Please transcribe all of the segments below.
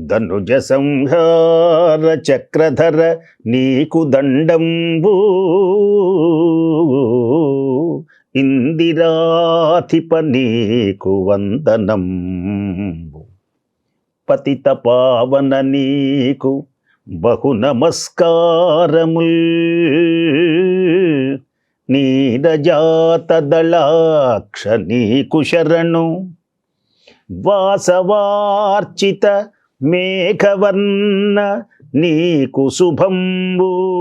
ధనుజ సంహార చక్రధర నీకు దండంబు. ఇందిరాధిప నీకు వందనం పతిత పావన నీకు బహు నమస్కారముల్. నీరజాత దళాక్ష నీకు శరణు. వాసవార్చిత మేఘవర్ణ నీకు శుభంబు.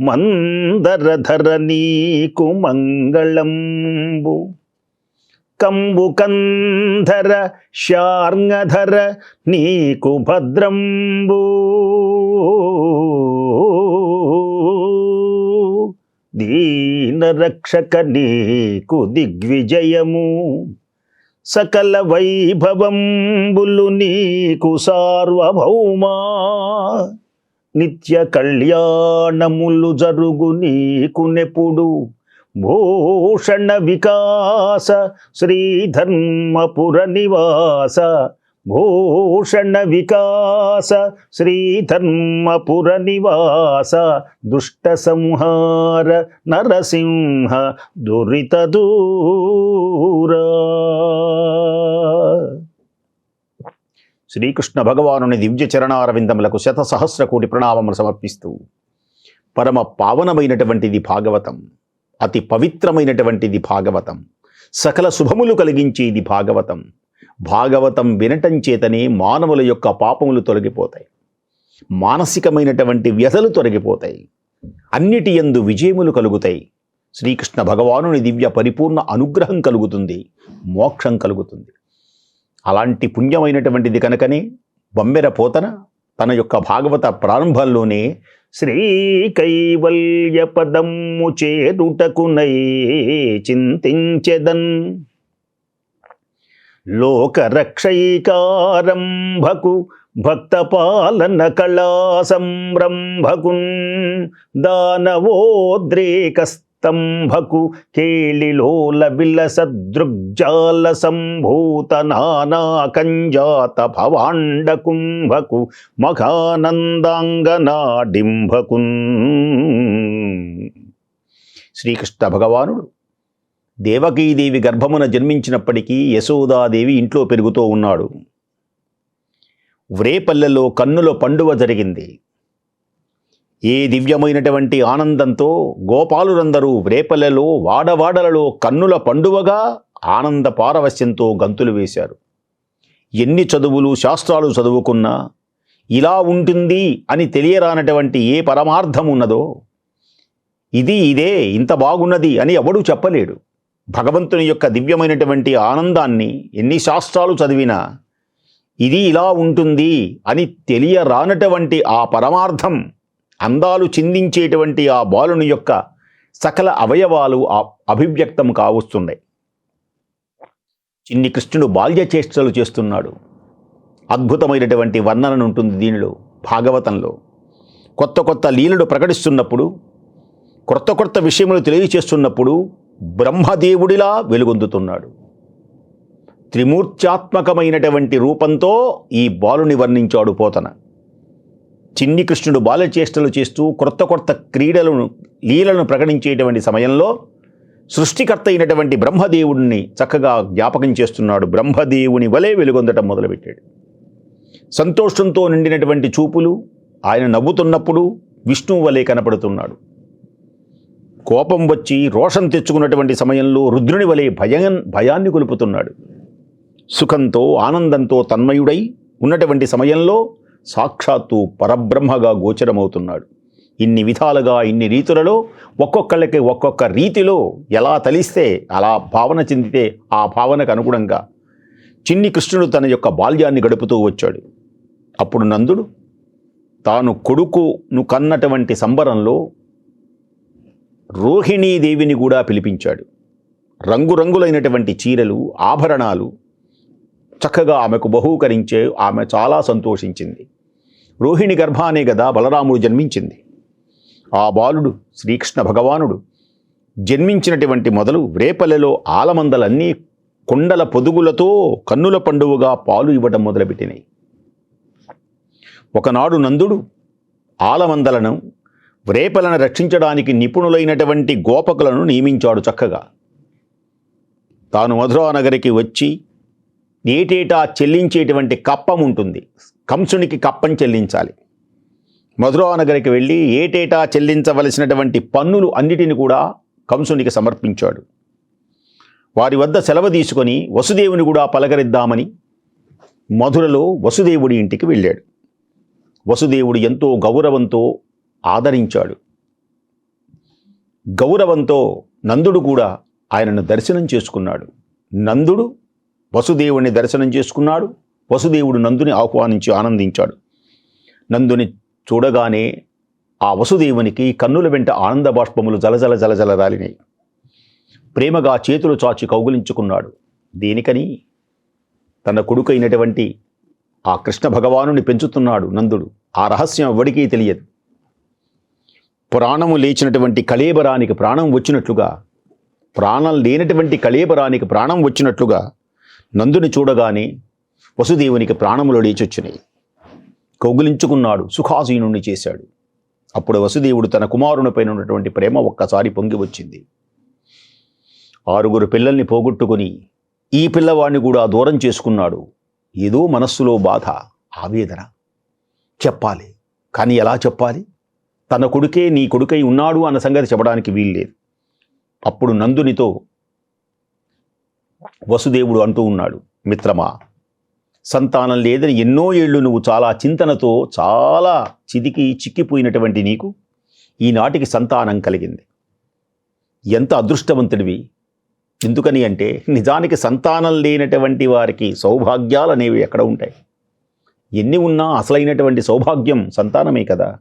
మందరధర నీకు మంగళంబు. కంబు కంధర శార్ంగధర నీకు భద్రంబు. దీనరక్షక నీకు దిగ్విజయము. సకల వైభవంబులు నీకు సార్వభౌమా. నిత్య కళ్యాణములు జరుగు నీకు నెప్పుడు. భూషణ వికాస శ్రీధర్మపుర నివాస భూషణ వికాస శ్రీధర్మపుర నివాస దుష్ట సంహార నరసింహ దురిత దూరా. శ్రీకృష్ణ భగవానుని దివ్య చరణారవిందములకు శత సహస్ర కోటి ప్రణామములు సమర్పిస్తూ పరమ పావనమైనటువంటిది భాగవతం అతి పవిత్రమైనటువంటిది భాగవతం సకల శుభములు కలిగించేది భాగవతం భాగవతం వినటం చేతనే మానవుల యొక్క పాపములు తొలగిపోతాయి. మానసికమైనటువంటి వ్యధలు తొలగిపోతాయి. అన్నిటి యందు విజయములు కలుగుతాయి. శ్రీకృష్ణ భగవానుని దివ్య పరిపూర్ణ అనుగ్రహం కలుగుతుంది. మోక్షం కలుగుతుంది. అలాంటి పుణ్యమైనటువంటిది కనుకనే బొమ్మెర పోతన తన యొక్క భాగవత ప్రారంభంలోనే శ్రీ కైవల్య పదమ్ము చేరుటకునై చింతించెదన్. లోకరక్షైకారంభకు భక్తపాలన కళా సంరంభకున్ దానవోద్రేకస్తంభకు కేళిలోల విలసదృగ్జాల సంభూత నానాకంజాత భవాండకుంభకు మఘానందాంగనాడింభకున్ శ్రీకృష్ణ భగవానుడు దేవకీదేవి గర్భమున జన్మించినప్పటికీ యశోదాదేవి ఇంట్లో పెరుగుతూ ఉన్నాడు. వ్రేపల్లెలో కన్నుల పండువ జరిగింది. ఏ దివ్యమైనటువంటి ఆనందంతో గోపాలురందరూ వ్రేపల్లెలో వాడవాడలలో కన్నుల పండువగా ఆనంద పారవస్యంతో గంతులు వేశారు. ఎన్ని చదువులు శాస్త్రాలు చదువుకున్నా ఇలా ఉంటుంది అని తెలియరానటువంటి ఏ పరమార్థం ఉన్నదో ఇది ఇదే ఇంత బాగున్నది అని ఎవడూ చెప్పలేడు. భగవంతుని యొక్క దివ్యమైనటువంటి ఆనందాన్ని ఎన్ని శాస్త్రాలు చదివినా ఇది ఇలా ఉంటుంది అని తెలియరానటువంటి ఆ పరమార్థం అందాలు చిందించేటువంటి ఆ బాలుని యొక్క సకల అవయవాలు ఆ అభివ్యక్తం కావస్తున్నాయి. చిన్ని కృష్ణుడు బాల్య చేష్టలు చేస్తున్నాడు. అద్భుతమైనటువంటి వర్ణన ఉంటుంది దీనిలో భాగవతంలో. కొత్త కొత్త లీలలు ప్రకటిస్తున్నప్పుడు కొత్త కొత్త విషయములు తెలియచేస్తున్నప్పుడు బ్రహ్మదేవుడిలా వెలుగొందుతున్నాడు. త్రిమూర్త్యాత్మకమైనటువంటి రూపంతో ఈ బాలుని వర్ణించాడు పోతన. చిన్ని కృష్ణుడు బాలచేష్టలు చేస్తూ కొత్త కొత్త క్రీడలను లీలను ప్రకటించేటువంటి సమయంలో సృష్టికర్త అయినటువంటి బ్రహ్మదేవుడిని చక్కగా జ్ఞాపకం చేస్తున్నాడు. బ్రహ్మదేవుని వలె వెలుగొందటం మొదలుపెట్టాడు. సంతోషంతో నిండినటువంటి చూపులు ఆయన నవ్వుతున్నప్పుడు విష్ణువు వలె కనపడుతున్నాడు. కోపం వచ్చి రోషం తెచ్చుకున్నటువంటి సమయంలో రుద్రుని వలె భయం భయాన్ని కొలుపుతున్నాడు. సుఖంతో ఆనందంతో తన్మయుడై ఉన్నటువంటి సమయంలో సాక్షాత్తు పరబ్రహ్మగా గోచరమవుతున్నాడు. ఇన్ని విధాలుగా ఇన్ని రీతులలో ఒక్కొక్కళ్ళకి ఒక్కొక్క రీతిలో ఎలా తలిస్తే అలా భావన చెందితే ఆ భావనకు అనుగుణంగా చిన్ని కృష్ణుడు తన యొక్క బాల్యాన్ని గడుపుతూ వచ్చాడు. అప్పుడు నందుడు తాను కొడుకును కన్నటువంటి సంబరంలో రోహిణీదేవిని కూడా పిలిపించాడు. రంగురంగులైనటువంటి చీరలు ఆభరణాలు చక్కగా ఆమెకు బహూకరించే ఆమె చాలా సంతోషించింది. రోహిణి గర్భానే గదా బలరాముడు జన్మించింది. ఆ బాలుడు శ్రీకృష్ణ భగవానుడు జన్మించినటువంటి మొదలు వ్రేపల్లెలో ఆలమందలన్నీ కొండల పొదుగులతో కన్నుల పండువుగా పాలు ఇవ్వటం మొదలుపెట్టినాయి. ఒకనాడు నందుడు ఆలమందలను వ్రేపలను రక్షించడానికి నిపుణులైనటువంటి గోపకులను నియమించాడు చక్కగా. తాను మధురా నగరికి వచ్చి ఏటేటా చెల్లించేటువంటి కప్పం ఉంటుంది. కంసునికి కప్పం చెల్లించాలి. మధురా నగరికి వెళ్ళి ఏటేటా చెల్లించవలసినటువంటి పన్నులు అన్నిటిని కూడా కంసునికి సమర్పించాడు. వారి వద్ద సెలవు తీసుకొని వసుదేవుని కూడా పలకరిద్దామని మధురలో వసుదేవుడి ఇంటికి వెళ్ళాడు. వసుదేవుడు ఎంతో గౌరవంతో ఆదరించాడు. గౌరవంతో నందుడు కూడా ఆయనను దర్శనం చేసుకున్నాడు. నందుడు వసుదేవుని దర్శనం చేసుకున్నాడు. వసుదేవుడు నందుని ఆహ్వానించి ఆనందించాడు. నందుని చూడగానే ఆ వసుదేవునికి కన్నుల వెంట ఆనంద బాష్పములు జలజల జలజల రాలినాయి. ప్రేమగా చేతులు చాచి కౌగులించుకున్నాడు. దేనికని? తన కొడుకైనటువంటి ఆ కృష్ణ భగవానుని పెంచుతున్నాడు నందుడు. ఆ రహస్యం ఎవడికీ తెలియదు. ప్రాణము లేచినటువంటి కళేబరానికి ప్రాణం వచ్చినట్లుగా ప్రాణం లేనటువంటి కళేబరానికి ప్రాణం వచ్చినట్లుగా నందుని చూడగానే వసుదేవునికి ప్రాణములు లేచొచ్చినాయి. కౌగులించుకున్నాడు సుఖాసీనుణ్ణి చేశాడు. అప్పుడు వసుదేవుడు తన కుమారునిపైన ఉన్నటువంటి ప్రేమ ఒక్కసారి పొంగి వచ్చింది. ఆరుగురు పిల్లల్ని పోగొట్టుకుని ఈ పిల్లవాడిని కూడా దూరం చేసుకున్నాడు. ఏదో మనస్సులో బాధ ఆవేదన. చెప్పాలి. కానీ ఎలా చెప్పాలి? తన కొడుకే నీ కొడుకై ఉన్నాడు అన్న సంగతి చెప్పడానికి వీల్లేదు అప్పుడు నందునితో వసుదేవుడు అంటూ ఉన్నాడు మిత్రమా సంతానం లేదని ఎన్నో ఏళ్ళు నువ్వు చాలా చింతనతో చాలా చిదికి చిక్కిపోయినటువంటి నీకు ఈనాటికి సంతానం కలిగింది. ఎంత అదృష్టవంతుడివి. ఎందుకని అంటే నిజానికి సంతానం లేనటువంటి వారికి సౌభాగ్యాలు అనేవి ఎక్కడ ఉంటాయి. ఎన్ని ఉన్నా అసలైనటువంటి సౌభాగ్యం సంతానమే కదా.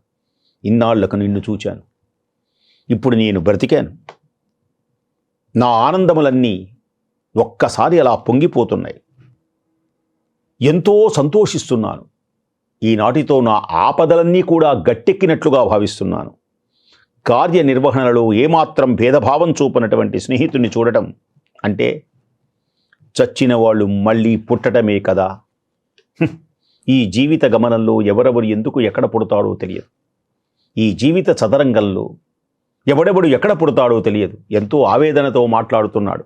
ఇన్నాళ్ళకు నిన్ను చూచాను. ఇప్పుడు నేను బ్రతికాను. నా ఆనందములన్నీ ఒక్కసారి అలా పొంగిపోతున్నాయి. ఎంతో సంతోషిస్తున్నాను. ఈనాటితో నా ఆపదలన్నీ కూడా గట్టెక్కినట్లుగా భావిస్తున్నాను. కార్యనిర్వహణలో ఏమాత్రం భేదభావం చూపనటువంటి స్నేహితుడిని చూడటం అంటే చచ్చిన వాళ్ళు మళ్ళీ పుట్టటమే కదా. ఈ జీవిత గమనంలో ఎవరెవరు ఎందుకు ఎక్కడ పుడతాడో తెలియదు. ఈ జీవిత చదరంగంలో ఎవడెవడు ఎక్కడ పుడతాడో తెలియదు. ఎంతో ఆవేదనతో మాట్లాడుతున్నాడు.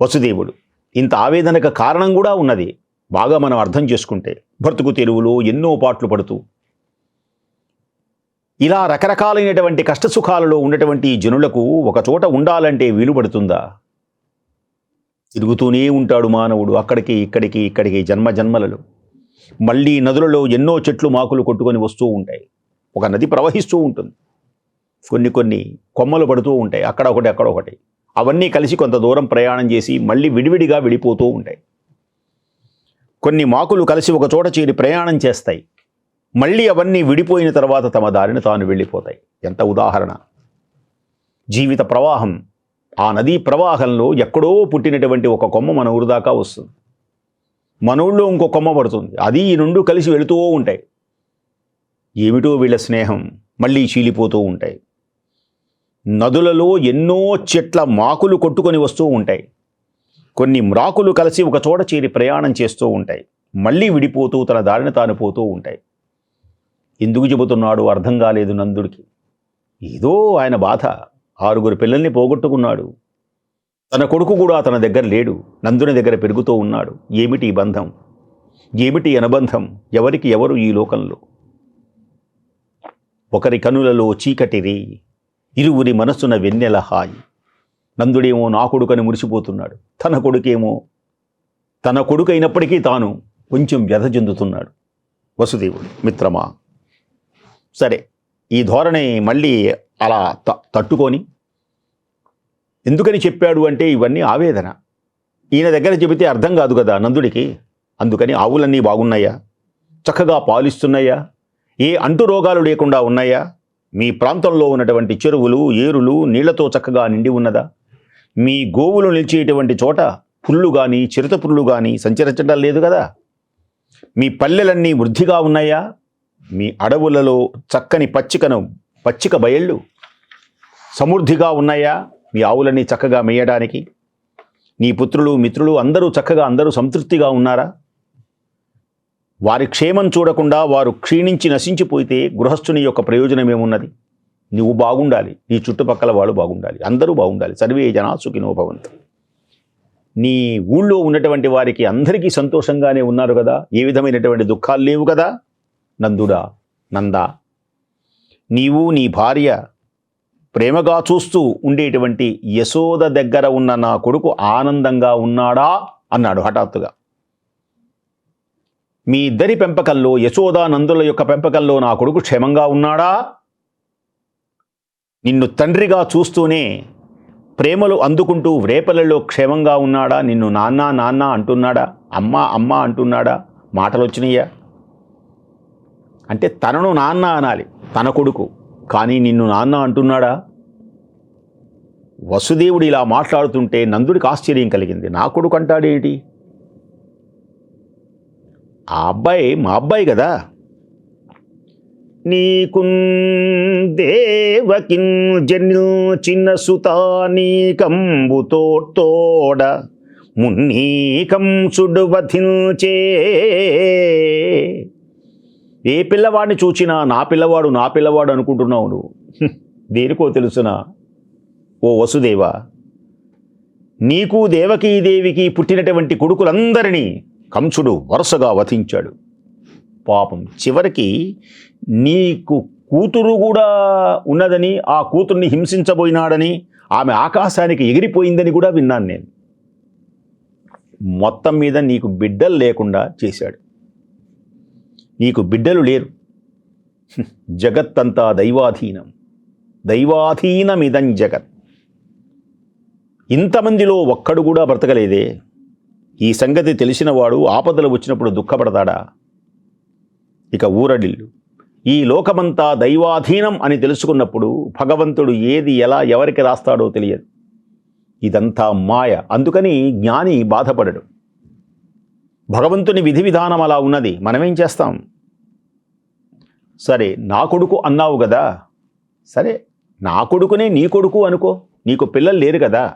వసుదేవుడు ఇంత ఆవేదనకు కారణం కూడా ఉన్నది. బాగా మనం అర్థం చేసుకుంటే బ్రతుకు తెలుగులో ఎన్నో పాటలు పడుతూ. ఇలా రకరకాలైనటువంటి కష్టసుఖాలలో ఉన్నటువంటి జనులకు ఒక చోట ఉండాలంటే వీలు పడుతుందా? తిరుగుతూనే ఉంటాడు మానవుడు అక్కడికి ఇక్కడికి ఇక్కడికి జన్మ జన్మలలో. మళ్ళీ నదులలో ఎన్నో చెట్లు మాకులు కొట్టుకొని వస్తూ ఉంటాయి. ఒక నది ప్రవహిస్తూ ఉంటుంది. కొన్ని కొన్ని కొమ్మలు పడుతూ ఉంటాయి. అక్కడ ఒకటి అక్కడ ఒకటి. అవన్నీ కలిసి కొంత దూరం ప్రయాణం చేసి మళ్ళీ విడివిడిగా విడిపోతూ ఉంటాయి. కొన్ని మాకులు కలిసి ఒక చోట చేరి ప్రయాణం చేస్తాయి. మళ్ళీ అవన్నీ విడిపోయిన తర్వాత తమ దారిని తాను వెళ్ళిపోతాయి. ఎంత ఉదాహరణ. జీవిత ప్రవాహం. ఆ నదీ ప్రవాహంలో ఎక్కడో పుట్టినటువంటి ఒక కొమ్మ మన ఊరు దాకా వస్తుంది. మన ఊళ్ళో ఇంకో కొమ్మ పడుతుంది. అది ఈ రెండు కలిసి వెళుతూ ఉంటాయి. ఏమిటో వీళ్ళ స్నేహం మళ్ళీ చీలిపోతూ ఉంటాయి. నదులలో ఎన్నో చెట్ల మాకులు కొట్టుకొని వస్తూ ఉంటాయి. కొన్ని మ్రాకులు కలిసి ఒక చోట చేరి ప్రయాణం చేస్తూ ఉంటాయి. మళ్ళీ విడిపోతూ తన దారిని తాను పోతూ ఉంటాయి. ఎందుకు చెబుతున్నాడు అర్థం కాలేదు నందుడికి. ఏదో ఆయన బాధ. ఆరుగురు పిల్లల్ని పోగొట్టుకున్నాడు. తన కొడుకు కూడా తన దగ్గర లేడు. నందుని దగ్గర పెరుగుతూ ఉన్నాడు. ఏమిటి బంధం? ఏమిటి అనుబంధం? ఎవరికి ఎవరు ఈ లోకంలో? ఒకరి కనులలో చీకటిరి ఇరువురి మనస్సున వెన్నెల హాయి. నందుడేమో నా కొడుకని మురిసిపోతున్నాడు. తన కొడుకేమో తన కొడుకు అయినప్పటికీ తాను కొంచెం వ్యధ చెందుతున్నాడు. వసుదేవుడు మిత్రమా? సరే ఈ ధోరణి మళ్ళీ అలా త తట్టుకొని ఎందుకని చెప్పాడు అంటే ఇవన్నీ ఆవేదన. ఈయన దగ్గర చెబితే అర్థం కాదు కదా నందుడికి. అందుకని ఆవులన్నీ బాగున్నాయా? చక్కగా పాలిస్తున్నాయా? ఏ అంటు రోగాలు లేకుండా ఉన్నాయా? మీ ప్రాంతంలో ఉన్నటువంటి చెరువులు ఏరులు నీళ్ళతో చక్కగా నిండి ఉన్నదా? మీ గోవులు నిలిచేటువంటి చోట పుళ్ళు కానీ చిరుత పుళ్ళు కానీ సంచరించడం లేదు కదా? మీ పల్లెలన్నీ వృద్ధిగా ఉన్నాయా? మీ అడవులలో చక్కని పచ్చికను పచ్చిక బయళ్ళు సమృద్ధిగా ఉన్నాయా? మీ ఆవులన్నీ చక్కగా మేయడానికి? నీ పుత్రులు మిత్రులు అందరూ చక్కగా అందరూ సంతృప్తిగా ఉన్నారా? వారి క్షేమం చూడకుండా వారు క్షీణించి నశించిపోతే గృహస్థుని యొక్క ప్రయోజనం ఏమున్నది? నువ్వు బాగుండాలి. నీ చుట్టుపక్కల వాళ్ళు బాగుండాలి. అందరూ బాగుండాలి. సర్వే జనా సుఖినో భవంతు. నీ ఊళ్ళో ఉన్నటువంటి వారికి అందరికీ సంతోషంగానే ఉన్నారు కదా? ఏ విధమైనటువంటి దుఃఖాలు లేవు కదా? నందుడా నందా. నీవు నీ భార్య ప్రేమగా చూస్తూ ఉండేటువంటి యశోద దగ్గర ఉన్న నా కొడుకు ఆనందంగా ఉన్నాడా? అన్నాడు హఠాత్తుగా. మీ ఇద్దరి పెంపకంలో యశోదానందుల యొక్క పెంపకంలో నా కొడుకు క్షేమంగా ఉన్నాడా? నిన్ను తండ్రిగా చూస్తూనే ప్రేమలు అందుకుంటూ వ్రేపలలో క్షేమంగా ఉన్నాడా? నిన్ను నాన్న నాన్న అంటున్నాడా? అమ్మ అమ్మ అంటున్నాడా? మాటలు వచ్చినాయా అంటే తనను నాన్న అనాలి తన కొడుకు. కానీ నిన్ను నాన్న అంటున్నాడా? వసుదేవుడు ఇలా మాట్లాడుతుంటే నందుడికి ఆశ్చర్యం కలిగింది. నా కొడుకు అంటాడేటి? ఆ అబ్బాయి మా అబ్బాయి కదా. నీకుందేవకిన్ జన్యు చిన్న సుతా నీకంబుతో తోడ మున్నీకంసుడు వధించే ఏ పిల్లవాడిని చూచినా నా పిల్లవాడు నా పిల్లవాడు అనుకుంటున్నావు నువ్వు. దేనికో తెలుసునా? ఓ వసుదేవ నీకు దేవకీ దేవికి పుట్టినటువంటి కొడుకులందరినీ కంసుడు వరుసగా వధించాడు. పాపం చివరికి నీకు కూతురు కూడా ఉన్నదని ఆ కూతుర్ని హింసించబోయినాడని ఆమె ఆకాశానికి ఎగిరిపోయిందని కూడా విన్నాను నేను. మొత్తం మీద నీకు బిడ్డలు లేకుండా చేశాడు. నీకు బిడ్డలు లేరు. జగత్తంతా దైవాధీనం. దైవాధీనమిదం జగత్. ఇంతమందిలో ఒక్కడు కూడా బ్రతకలేదే? ఈ సంగతి తెలిసినవాడు ఆపదలు వచ్చినప్పుడు దుఃఖపడతాడా? ఇక ఊరడిల్లు. ఈ లోకమంతా దైవాధీనం అని తెలుసుకున్నప్పుడు భగవంతుడు ఏది ఎలా ఎవరికి రాస్తాడో తెలియదు. ఇదంతా మాయ అందుకని జ్ఞాని బాధపడడు. భగవంతుని విధి విధానం అలా ఉన్నది మనమేం చేస్తాం? సరే నా కొడుకు అన్నావు కదా సరే నా కొడుకునే నీ కొడుకు అనుకో నీకు పిల్లలు లేరు కదా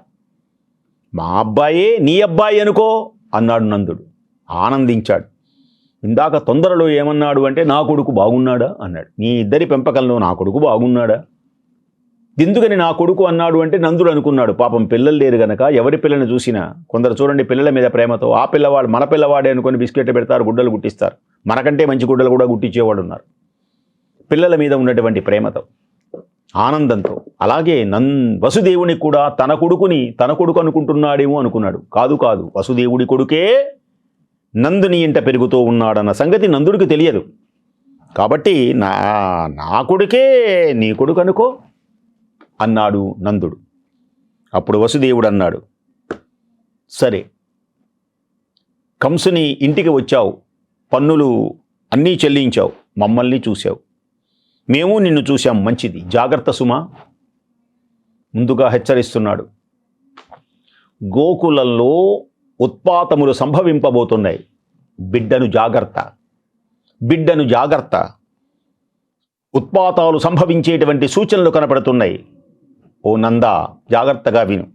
మా అబ్బాయే నీ అబ్బాయి అనుకో అన్నాడు నందుడు. ఆనందించాడు. ఇందాక తొందరలో ఏమన్నాడు అంటే నా కొడుకు బాగున్నాడా? అన్నాడు. నీ ఇద్దరి పెంపకంలో నా కొడుకు బాగున్నాడా? ఎందుకని నా కొడుకు అన్నాడు అంటే నందుడు అనుకున్నాడు. పాపం పిల్లలు లేరు గనక ఎవరి పిల్లని చూసినా కొందరు చూడండి పిల్లల మీద ప్రేమతో ఆ పిల్లవాడు మన పిల్లవాడే అనుకొని బిస్కెట్ పెడతారు గుడ్డలు గుట్టిస్తారు. మనకంటే మంచి గుడ్డలు కూడా గుట్టించేవాడు ఉన్నారు. పిల్లల మీద ఉన్నటువంటి ప్రేమతో. ఆనందంతో. అలాగే నన్ వసుదేవుని కూడా తన కొడుకుని తన కొడుకు అనుకుంటున్నాడేమో అనుకున్నాడు. కాదు కాదు. వసుదేవుడి కొడుకే నందుని ఇంట పెరుగుతూ ఉన్నాడన్న సంగతి నందుడికి తెలియదు. కాబట్టి నా నా కొడుకే నీ కొడుకు అనుకో అన్నాడు నందుడు. అప్పుడు వసుదేవుడు అన్నాడు సరే కంసుని ఇంటికి వచ్చావు. పన్నులు అన్నీ చెల్లించావు. మమ్మల్ని చూశావు. మేము నిన్ను చూశాం మంచిది. జాగ్రత్త సుమా. ముందుగా హెచ్చరిస్తున్నాడు. గోకులంలో ఉత్పాతములు సంభవింపబోతున్నాయి. బిడ్డను జాగ్రత్త. బిడ్డను జాగ్రత్త. ఉత్పాతాలు సంభవించేటువంటి సూచనలు కనపడుతున్నాయి. ఓ నంద జాగ్రత్తగా విను.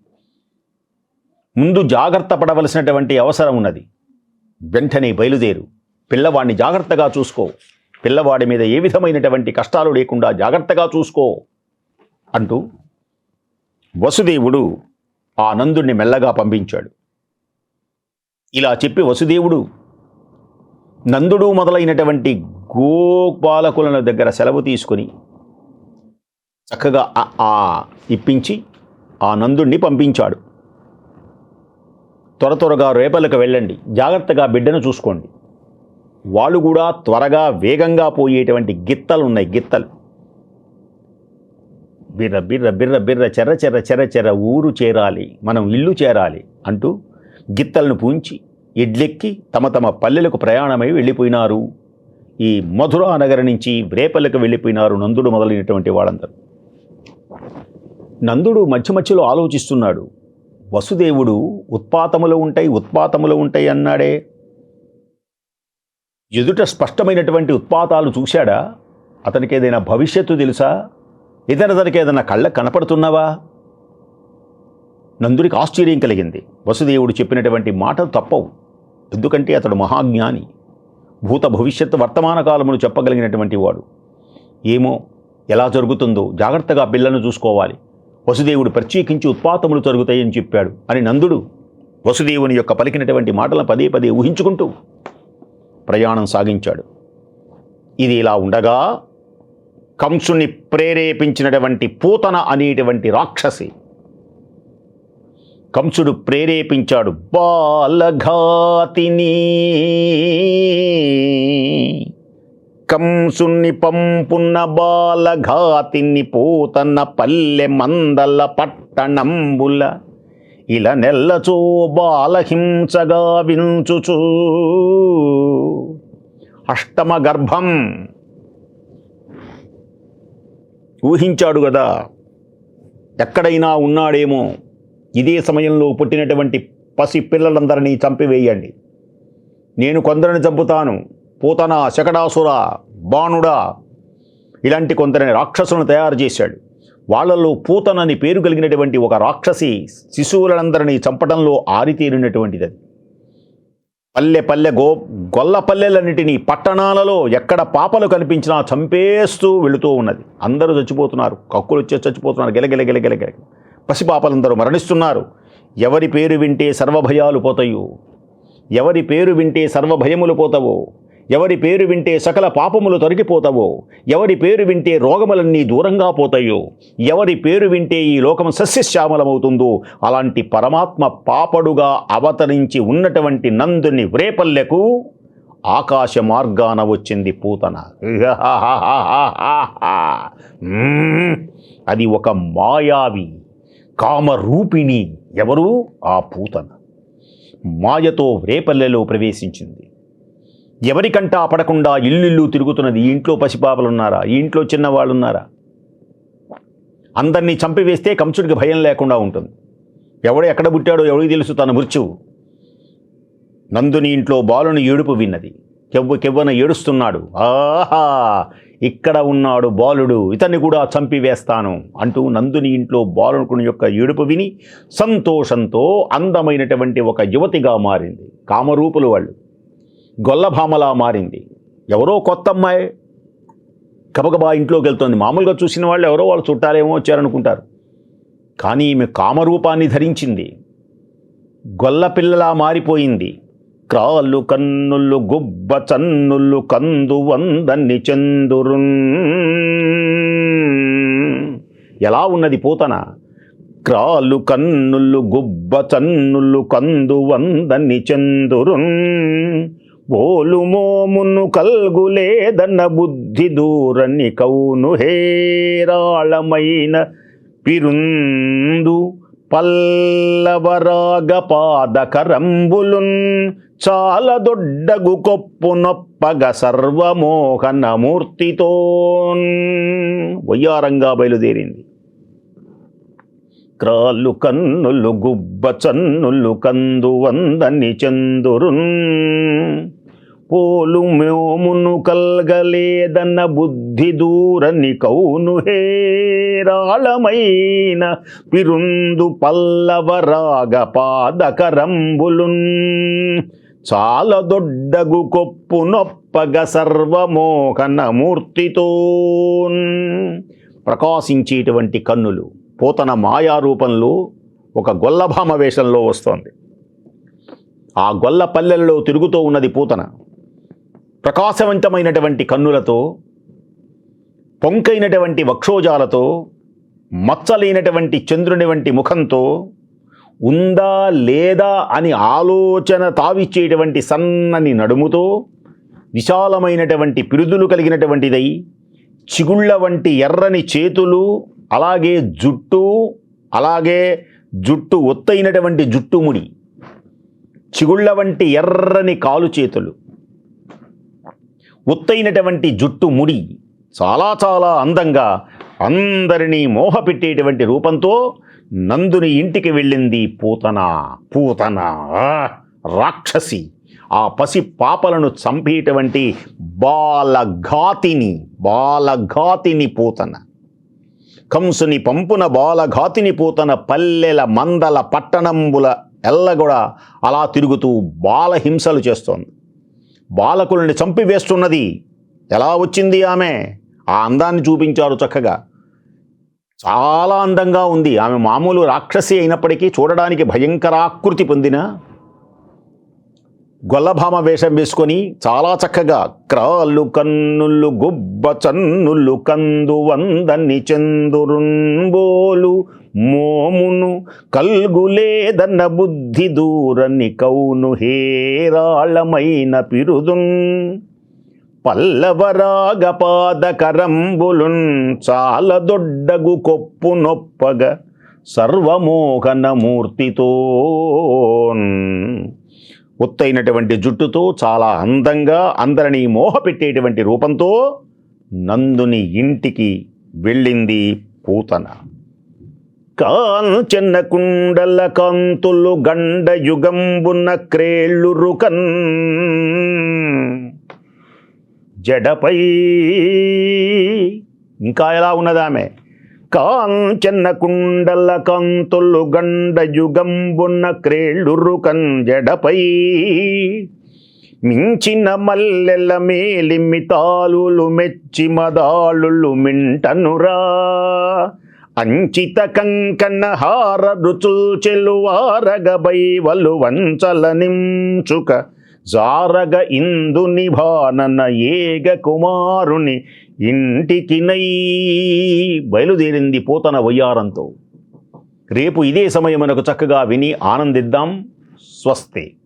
ముందు జాగ్రత్త పడవలసినటువంటి అవసరం ఉన్నది. వెంటనే బయలుదేరు. పిల్లవాడిని జాగ్రత్తగా చూసుకో. పిల్లవాడి మీద ఏ విధమైనటువంటి కష్టాలు లేకుండా జాగ్రత్తగా చూసుకో అంటూ వసుదేవుడు ఆ నందుణ్ణి మెల్లగా పంపించాడు. ఇలా చెప్పి వసుదేవుడు నందుడు మొదలైనటువంటి గోపాలకులను దగ్గర సెలవు తీసుకొని చక్కగా ఆ ఇప్పించి ఆ నందుణ్ణి పంపించాడు. త్వర త్వరగా రేపలకు వెళ్ళండి. జాగ్రత్తగా బిడ్డను చూసుకోండి. వాళ్ళు కూడా త్వరగా వేగంగా పోయేటువంటి గిత్తలు ఉన్నాయి గిత్తలు. బిర్ర బిర్ర బిర్ర బిర్ర చెర్ర చెర్ర చెర్ర చెర్ర ఊరు చేరాలి మనం ఇల్లు చేరాలి అంటూ గిత్తలను పూంచి ఎడ్లెక్కి తమ తమ పల్లెలకు ప్రయాణమై వెళ్ళిపోయినారు. ఈ మధురా నగరం నుంచి రేపలకు వెళ్ళిపోయినారు నందుడు మొదలైనటువంటి వాళ్ళందరూ. నందుడు మధ్య మధ్యలో ఆలోచిస్తున్నాడు వసుదేవుడు ఉత్పాతములు ఉంటాయి ఉత్పాతములు ఉంటాయి అన్నాడే. ఎదుట స్పష్టమైనటువంటి ఉత్పాతాలు చూశాడా? అతనికి ఏదైనా భవిష్యత్తు తెలుసా? ఇతను అతనికి ఏదైనా కళ్ళ కనపడుతున్నావా? నందుడికి ఆశ్చర్యం కలిగింది. వసుదేవుడు చెప్పినటువంటి మాటలు తప్పవు. ఎందుకంటే అతడు మహాజ్ఞాని. భూత భవిష్యత్తు వర్తమాన కాలమును చెప్పగలిగినటువంటి వాడు. ఏమో ఎలా జరుగుతుందో జాగ్రత్తగా పిల్లలను చూసుకోవాలి. వసుదేవుడు ప్రత్యేకించి ఉత్పాతములు జరుగుతాయని చెప్పాడు. అని నందుడు వసుదేవుని యొక్క పలికినటువంటి మాటలను పదే పదే ఊహించుకుంటూ ప్రయాణం సాగించాడు. ఇది ఇలా ఉండగా కంసుని ప్రేరేపించినటువంటి పూతన అనేటువంటి రాక్షసి కంసుడు ప్రేరేపించాడు బాలఘాతిని కంసుని పంపున్న బాలఘాతిని పూతన్న పల్లె మందల పట్టణంబుల ఇలా నెల్లచో బాలహింసగా వించుచు అష్టమ గర్భం. ఊహించాడు కదా ఎక్కడైనా ఉన్నాడేమో. ఇదే సమయంలో పుట్టినటువంటి పసి పిల్లలందరినీ చంపివేయండి. నేను కొందరిని చంపుతాను. పూతన శకడాసుర బాణుడా. ఇలాంటి కొందరిని రాక్షసులను తయారు చేశాడు. వాళ్ళలో పూతనని పేరు కలిగినటువంటి ఒక రాక్షసి శిశువులందరినీ చంపడంలో ఆరితేరినటువంటిది అది. పల్లె పల్లె గో గొల్ల పల్లెలన్నిటినీ పట్టణాలలో ఎక్కడ పాపలు కనిపించినా చంపేస్తూ వెళుతూ ఉన్నది. అందరూ చచ్చిపోతున్నారు. కక్కులు వచ్చే చచ్చిపోతున్నారు. గెలగెల గెలగెల పసిపాపలందరూ మరణిస్తున్నారు. ఎవరి పేరు వింటే సర్వభయాలు పోతాయో? ఎవరి పేరు వింటే సర్వభయములు పోతావో? ఎవరి పేరు వింటే సకల పాపములు తొలగిపోతావో ఎవరి పేరు వింటే రోగములన్నీ దూరంగా పోతాయో ఎవరి పేరు వింటే ఈ లోకం సస్యశ్యామలమవుతుందో అలాంటి పరమాత్మ పాపడుగా అవతరించి ఉన్నటువంటి నందుని వ్రేపల్లెకు ఆకాశ మార్గాన వచ్చింది పూతన. అది ఒక మాయావి కామరూపిణి ఎవరు? ఆ పూతన. మాయతో వ్రేపల్లెలో ప్రవేశించింది. ఎవరికంటా పడకుండా ఇల్లు తిరుగుతున్నది? ఈ ఇంట్లో పసిపాపలున్నారా? ఈ ఇంట్లో చిన్నవాళ్ళున్నారా? అందరినీ చంపివేస్తే కంసుడికి భయం లేకుండా ఉంటుంది. ఎవడు ఎక్కడ పుట్టాడో ఎవడికి తెలుసు? తన మృత్యువు నందుని ఇంట్లో బాలుని ఏడుపు విన్నది. కెవ్వు కెవ్వన ఏడుస్తున్నాడు. ఆహా! ఇక్కడ ఉన్నాడు బాలుడు. ఇతన్ని కూడా చంపివేస్తాను అంటూ నందుని ఇంట్లో బాలునుకుని యొక్క ఏడుపు విని సంతోషంతో అందమైనటువంటి ఒక యువతిగా మారింది. కామరూపులు వాళ్ళు. గొల్లభామలా మారింది. ఎవరో కొత్త అమ్మాయి గబగబా ఇంట్లోకి వెళ్తుంది మామూలుగా చూసిన వాళ్ళు ఎవరో వాళ్ళు చుట్టాలేమో వచ్చారనుకుంటారు. కానీ ఈమె కామరూపాన్ని ధరించింది. గొల్ల పిల్లలా మారిపోయింది. క్రాళ్ళు కన్నుళ్ళు గుబ్బ చన్నుళ్ళు కందు వందన్ని చందురున్. ఎలా ఉన్నది పూతన? క్రాళ్ళు కన్నుళ్ళు గుబ్బ చన్నుళ్ళు కందు వందన్ని చందురున్. ఓలు కల్గులేదన్న బుద్ధి దూరని కౌను హేరాళమైన పిరుందు పల్లవరాగ పాదకరంబులున్ చాలా దొడ్డగు కొప్పు నొప్పగ సర్వమోహన వయ్యారంగా బయలుదేరింది. క్రాళ్ళు కన్నులు గుబ్బ చన్నులు కందు వందని చందురున్. పోలు మేమును కల్గలేదన్న బుద్ధి దూరని కౌను హేరాళమైన పిరుందు పల్లవరాగ పాదకరంబులున్. చాలా దొడ్డగు కొప్పు నొప్పగ సర్వమోహనమూర్తితో ప్రకాశించేటువంటి కన్నులు పూతన మాయారూపంలో ఒక గొల్లభామ వేషంలో వస్తోంది. ఆ గొల్ల పల్లెల్లో తిరుగుతూ ఉన్నది పూతన. ప్రకాశవంతమైనటువంటి కన్నులతో పొంకైనటువంటి వక్షోజాలతో మచ్చలేనటువంటి చంద్రుని వంటి ముఖంతో ఉందా లేదా అని ఆలోచన తావిచ్చేటువంటి సన్నని నడుముతో విశాలమైనటువంటి పిరుదులు కలిగినటువంటిదై చిగుళ్ళ వంటి ఎర్రని చేతులు అలాగే జుట్టు అలాగే జుట్టు ఒత్తైనటువంటి జుట్టుముడి చిగుళ్ళ వంటి ఎర్రని కాలు చేతులు. ఒత్తైనటువంటి జుట్టు ముడి చాలా చాలా అందంగా అందరినీ మోహపెట్టేటువంటి రూపంతో నందుని ఇంటికి వెళ్ళింది పూతన. పూతన రాక్షసి. ఆ పసి పాపలను చంపేటువంటి బాలఘాతిని బాలఘాతిని పూతన. కంసుని పంపున బాలఘాతిని పూతన పల్లెల మందల పట్టణంబుల ఎల్లగొడ అలా తిరుగుతూ బాలహింసలు చేస్తోంది. బాలకుల్ని చంపివేస్తున్నది. ఎలా వచ్చింది ఆమె? ఆ అందాన్ని చూపించారు చక్కగా. చాలా అందంగా ఉంది. ఆమె మామూలు రాక్షసి అయినప్పటికీ చూడడానికి భయంకరాకృతి పొందిన గొల్లభామ వేషం వేసుకొని చాలా చక్కగా క్రాళ్ళు కన్నుళ్ళు గుబ్బ చన్నుళ్ళు కందు వందని చందురుంబోలు మోమును కల్గులేదన్న బుద్ధి దూరని కౌను హేరాళమైన పిరుదున్ పల్లవరాగపాదకరంబులున్ చాలదొడ్డగు చాలా దొడ్డగు కొప్పు నొప్పగ సర్వమోహనమూర్తితో ఒత్తైనటువంటి జుట్టుతో చాలా అందంగా అందరినీ మోహపెట్టేటువంటి రూపంతో నందుని ఇంటికి వెళ్ళింది పూతన. కాంచన కుండల కాంతులు గండ యుగంబున్న క్రేళ్ళు రుకన్ జడపై ఇంకా ఎలా ఉన్నదామె? ఆమె కుండల కాంతులు గండ యుగంబున్న క్రేళ్ళురుకన్ జడపై మించిన మల్లెల మేలిమి తాలులు మెచ్చి మదాళులు మింటనురా. అంచిత కంకణ హార రుచుల్ చెలువారగబై వలు వంచల నించుక జారగ ఇందు నిభానన ఏగ కుమారుని ఇంటికి నై బయలుదేరింది పోతన వయ్యారంతో. రేపు ఇదే సమయమునకు చక్కగా విని ఆనందిద్దాం. స్వస్తి.